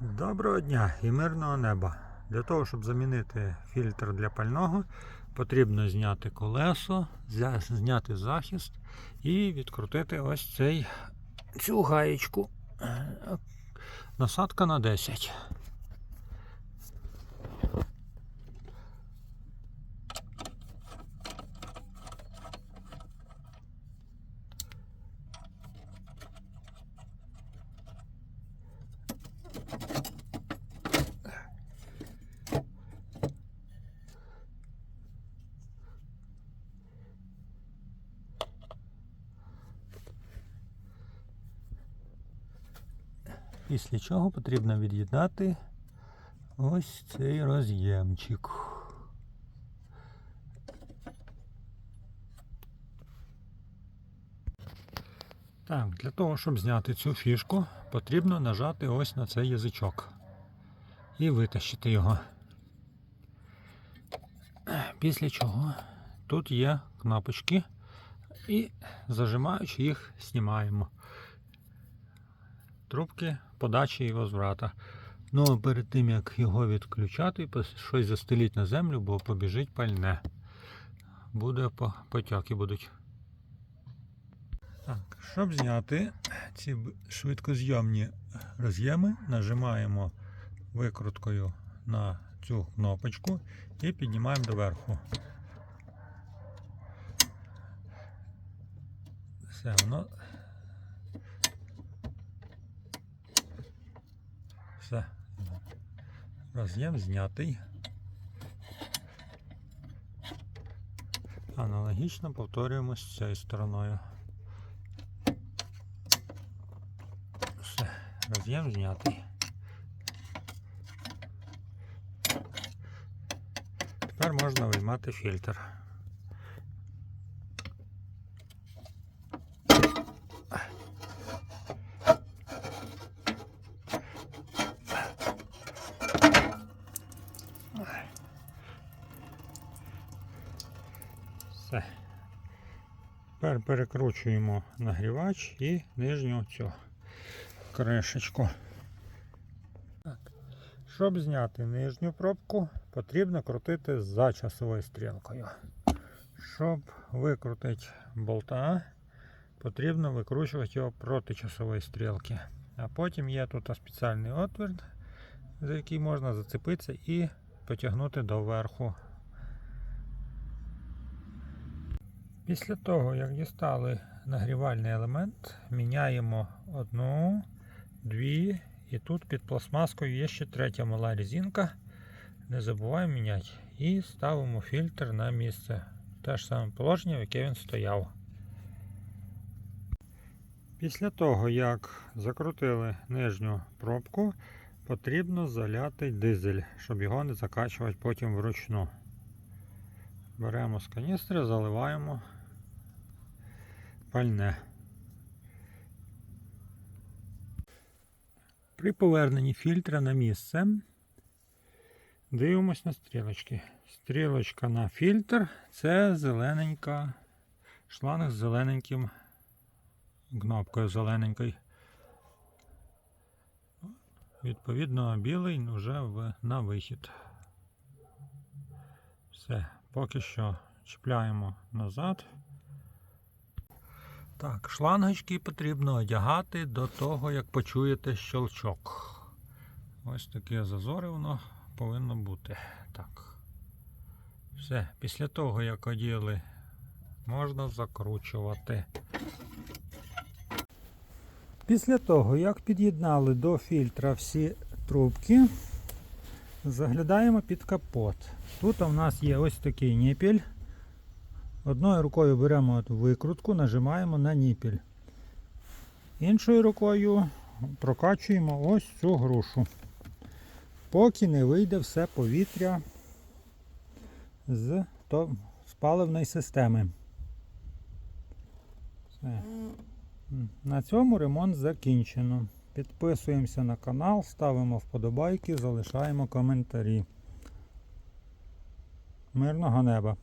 Доброго дня і мирного неба. Для того, щоб замінити фільтр для пального, потрібно зняти колесо, зняти захист і відкрутити ось цей цю гаєчку. Е, Насадка на 10. Після чого потрібно від'єднати ось цей роз'ємчик. Так, для того, щоб зняти цю фішку, потрібно нажати ось на цей язичок і витащити його. Після чого тут є кнопочки і зажимаючи їх, знімаємо трубки подачі і возврата. Ну перед тим як його відключати, щось застеліть на землю, бо побіжить пальне. Буде по- потьоки будуть. Так, щоб зняти ці швидкозйомні роз'єми, нажимаємо викруткою на цю кнопочку і піднімаємо доверху. Все, воно Все. Роз'єм знятий. Аналогічно повторюємо з цією стороною. Все, роз'єм знятий. Тепер можна виймати фільтр. Все. Тепер перекручуємо нагрівач і нижню цю кришечку. Так. Щоб зняти нижню пробку, потрібно крутити за часовою стрілкою. Щоб викрутити болта, потрібно викручувати його проти часової стрілки. А потім є тут спеціальний отвір, за який можна зацепитися і потягнути доверху Після того, як дістали нагрівальний елемент, міняємо одну, дві, і тут під пластмаскою є ще третя мала резинка. Не забуваємо міняти. І ставимо фільтр на місце. Те ж саме положення, в яке він стояв. Після того, як закрутили нижню пробку, потрібно заляти дизель, щоб його не закачувати потім вручну. Беремо з каністри, заливаємо пальне. При поверненні фільтра на місце дивимось на стрілочки. Стрілочка на фільтр це зелененька шланг з зелененьким кнопкою зелененькою. Відповідно, білий вже на вихід. Все, поки що чіпляємо назад. Так, шлангочки потрібно одягати до того, як почуєте щелчок. Ось таке зазори воно повинно бути. Так. Все, після того, як оділи, можна закручувати. Після того, як під'єднали до фільтра всі трубки, заглядаємо під капот. Тут у нас є ось такий ніпіль. Одною рукою беремо от викрутку, нажимаємо на ніпіль. Іншою рукою прокачуємо ось цю грушу. Поки не вийде все повітря з, то, з паливної системи. Все. На цьому ремонт закінчено. Підписуємося на канал, ставимо вподобайки, залишаємо коментарі. Мирного неба!